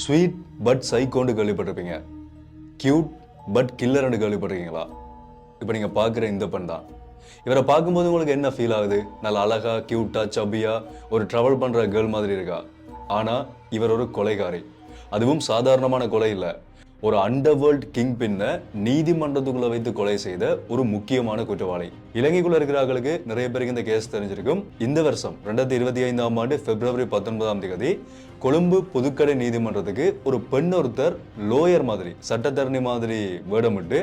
Sweet but சைக்கோண்டு கேள்விப்பட்டிருப்பீங்க. Cute but கில்லர்னு கேள்விப்பட்டிருக்கீங்களா? இப்போ நீங்கள் பார்க்குற இந்த பெண் தான். இவரை பார்க்கும்போது உங்களுக்கு என்ன ஃபீல் ஆகுது? நல்ல அழகா கியூட்டா சப்பியா ஒரு ட்ராவல் பண்ணுற கேர்ள் மாதிரி இருக்கா? ஆனால் இவர் ஒரு கொலைகாரி. அதுவும் சாதாரணமான கொலை இல்லை. ஒரு அண்டர் வேர்ல்ட் கிங் பின்ன நீதிமன்றத்துக்குள்ள வைத்து கொலை செய்த ஒரு முக்கியமான குற்றவாளி. இலங்கைக்குள்ள இருக்கிறவர்களுக்கு நிறைய பேருக்கு இந்த கேஸ் தெரிஞ்சிருக்கும். இந்த வருஷம் ரெண்டாயிரத்தி இருபத்தி ஐந்தாம் ஆண்டு பிப்ரவரி பத்தொன்பதாம் தேதி கொழும்பு புதுக்கடை நீதிமன்றத்துக்கு ஒரு பெண் ஒருத்தர் லோயர் மாதிரி சட்டத்தரணி மாதிரி வேடமிட்டு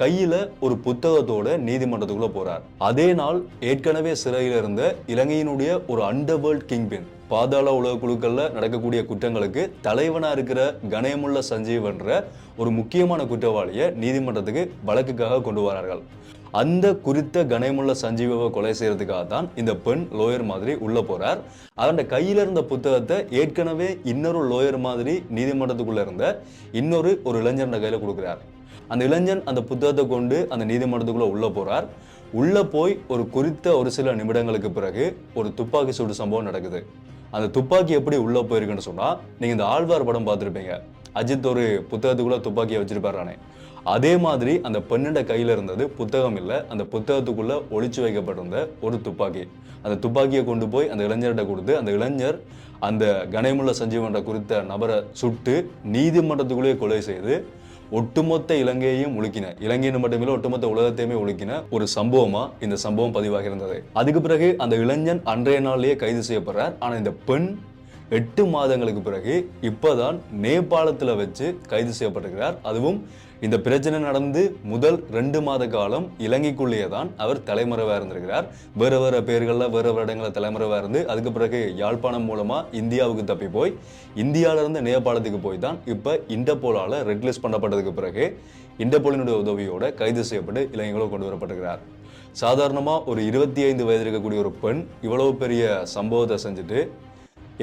கையில ஒரு புத்தகத்தோட நீதிமன்றத்துக்குள்ள போறார். அதே நாள் ஏற்கனவே சிறையில் இருந்த இலங்கையினுடைய ஒரு அண்டர் வேர்ல்ட் கிங்பின் பாதாள உலக குழுக்கள்ல நடக்கக்கூடிய குற்றங்களுக்கு தலைவனா இருக்கிற கணயமுள்ள சஞ்சீவன்ற ஒரு முக்கியமான குற்றவாளியை நீதிமன்றத்துக்கு வழக்குக்காக கொண்டு வரார்கள். அந்த குறித்த கணயமுள்ள சஞ்சீவாவை கொலை செய்யறதுக்காக தான் இந்த பெண் லோயர் மாதிரி உள்ள போறார். அவன் கையில இருந்த புத்தகத்தை ஏற்கனவே இன்னொரு லோயர் மாதிரி நீதிமன்றத்துக்குள்ள இருந்த இன்னொரு ஒரு இளைஞர் கையில கொடுக்குறார். அந்த இளைஞன் அந்த புத்தகத்தை கொண்டு அந்த நீதிமன்றத்துக்குள்ள உள்ள போறார். உள்ள போய் ஒரு குறித்த ஒரு சில நிமிடங்களுக்கு பிறகு ஒரு துப்பாக்கி சூடு சம்பவம் நடக்குது. அந்த துப்பாக்கி எப்படி உள்ளே போயிருக்குன்னு சொன்னால் நீங்கள் இந்த ஆழ்வார் படம் பார்த்துருப்பீங்க. அஜித் ஒரு புத்தகத்துக்குள்ள துப்பாக்கியை வச்சிருப்பாரானே அதே மாதிரி அந்த பெண்ணோட கையில இருந்தது புத்தகம் இல்லை அந்த புத்தகத்துக்குள்ள ஒழிச்சு வைக்கப்பட்டிருந்த ஒரு துப்பாக்கி. அந்த துப்பாக்கியை கொண்டு போய் அந்த இளைஞர்கிட்ட கொடுத்து அந்த இளைஞர் அந்த கணேமுள்ள சஞ்சீவன்ற குறித்த நபரை சுட்டு நீதிமன்றத்துக்குள்ளேயே கொலை செய்து ஒட்டுமொத்த இலங்கையையும் உலுக்கின. இலங்கைன்னு மட்டுமில்லை ஒட்டுமொத்த உலகத்தையுமே உலுக்கின ஒரு சம்பவமா இந்த சம்பவம் பதிவாகி இருந்தது அதுக்கு பிறகு அந்த இளைஞன் அன்றைய நாள்லயே கைது செய்யப்படுறார். ஆனா இந்த பெண் எட்டு மாதங்களுக்கு பிறகு இப்போதான் நேபாளத்தில் வச்சு கைது செய்யப்பட்டிருக்கிறார். அதுவும் இந்த பிரச்சனை நடந்து முதல் ரெண்டு மாத காலம் இலங்கைக்குள்ளேயே தான் அவர் தலைமுறைவாக இருந்திருக்கிறார். வேறு வேறு பேர்களில் வேறு வேறு இடங்களில் தலைமுறைவாக இருந்து அதுக்கு பிறகு யாழ்ப்பாணம் மூலமாக இந்தியாவுக்கு தப்பி போய் இந்தியாவிலிருந்து நேபாளத்துக்கு போய் தான் இப்போ இண்டபோலால் ரெட் லிஸ்ட் பண்ணப்பட்டதுக்கு பிறகு இண்டபோலினுடைய உதவியோட கைது செய்யப்பட்டு இலங்கைக்குள்ள கொண்டு வரப்பட்டிருக்கிறார். சாதாரணமாக ஒரு இருபத்தி ஐந்து வயது இருக்கக்கூடிய ஒரு பெண் இவ்வளவு பெரிய சம்பவத்தை செஞ்சுட்டு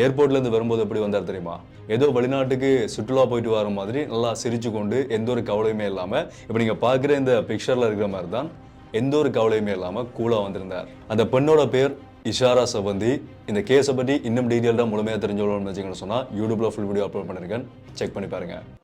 ஏர்போர்ட்லேருந்து வரும்போது எப்படி வந்தார் தெரியுமா? ஏதோ வெளிநாட்டுக்கு சுற்றுலா போயிட்டு வர மாதிரி நல்லா சிரிச்சு கொண்டு எந்த ஒரு கவலையுமே இல்லாமல் இப்போ நீங்கள் பார்க்குற இந்த பிக்சரில் இருக்கிற மாதிரி தான் எந்த ஒரு கவலையுமே இல்லாமல் கூலாக வந்திருந்தார். அந்த பெண்ணோட பேர் இஷாரா சபந்தி இந்த கேஸை பற்றி இன்னும் டீட்டெயில்டாக முழுமையாக தெரிஞ்சவங்க வச்சுக்கணும்னு சொன்னால் யூடியூப்பில் ஃபுல் வீடியோ அப்லோட் பண்ணிருக்கேன். செக் பண்ணி பாருங்க.